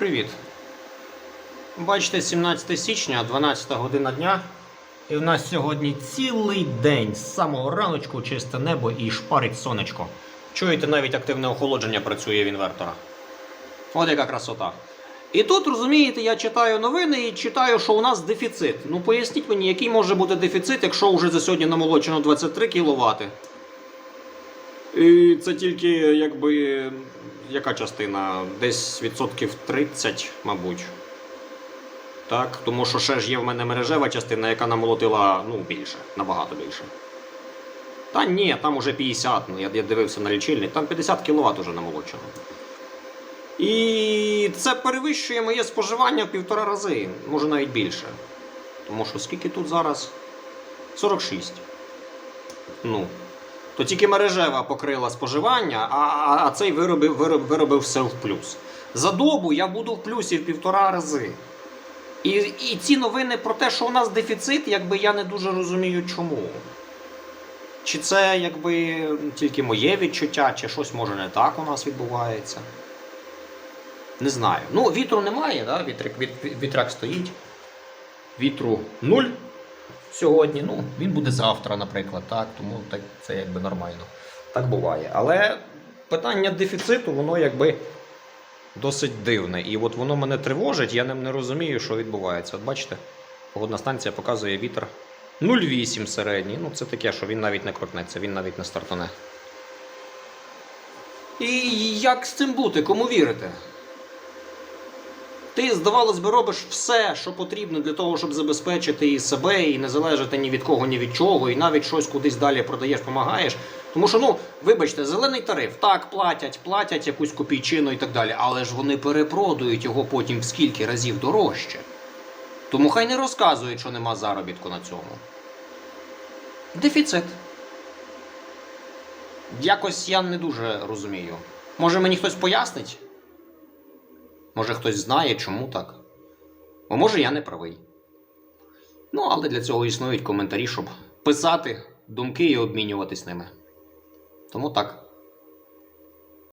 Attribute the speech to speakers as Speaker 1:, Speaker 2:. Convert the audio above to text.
Speaker 1: Привіт. Бачите, 17 січня, 12 година дня. І в нас сьогодні цілий день з самого раночку чисте небо і шпарить сонечко. Чуєте, навіть активне охолодження працює в інвертора. От яка красота. І тут, розумієте, я читаю новини і читаю, що у нас дефіцит. Ну поясніть мені, який може бути дефіцит, якщо вже за сьогодні намолочено 23 кВт. І це тільки якби яка частина? Десь відсотків 30, мабуть. Так, тому що ще ж є в мене мережева частина, яка намолотила ну, більше, набагато більше. Та ні, там уже 50, ну я, дивився на лічильник, там 50 кВт уже намолочено. І це перевищує моє споживання в півтора рази, може навіть більше. Тому що скільки тут зараз? 46. Ну. То тільки мережева покрила споживання, а, а, а цей виробив, вироб, виробив все в плюс. За добу я буду в плюсі в півтора рази. І, і ці новини про те, що у нас дефіцит, якби я не дуже розумію чому. Чи це якби тільки моє відчуття, чи щось може не так у нас відбувається. Не знаю. Ну, вітру немає, да? Вітрик, вітряк стоїть. Вітру нуль сьогодні. Ну, він буде завтра, наприклад, так, тому так, це якби нормально. Так буває. Але питання дефіциту, воно якби досить дивне. І от воно мене тривожить, я не, розумію, що відбувається. От бачите, погодна станція показує вітер 0,8 середній. Ну, це таке, що він навіть не крутнеться, він навіть не стартане. І як з цим бути? Кому вірити? Ти, здавалось би, робиш все, що потрібно для того, щоб забезпечити і себе, і не залежати ні від кого, ні від чого, і навіть щось кудись далі продаєш, допомагаєш. Тому що, ну, вибачте, зелений тариф, так, платять, платять якусь копійчину і так далі, але ж вони перепродують його потім в скільки разів дорожче. Тому хай не розказують, що нема заробітку на цьому. Дефіцит. Якось я не дуже розумію. Може мені хтось пояснить? Може хтось знає, чому так? Бо може я не правий. Ну, але для цього існують коментарі, щоб писати думки і обмінюватись ними. Тому так.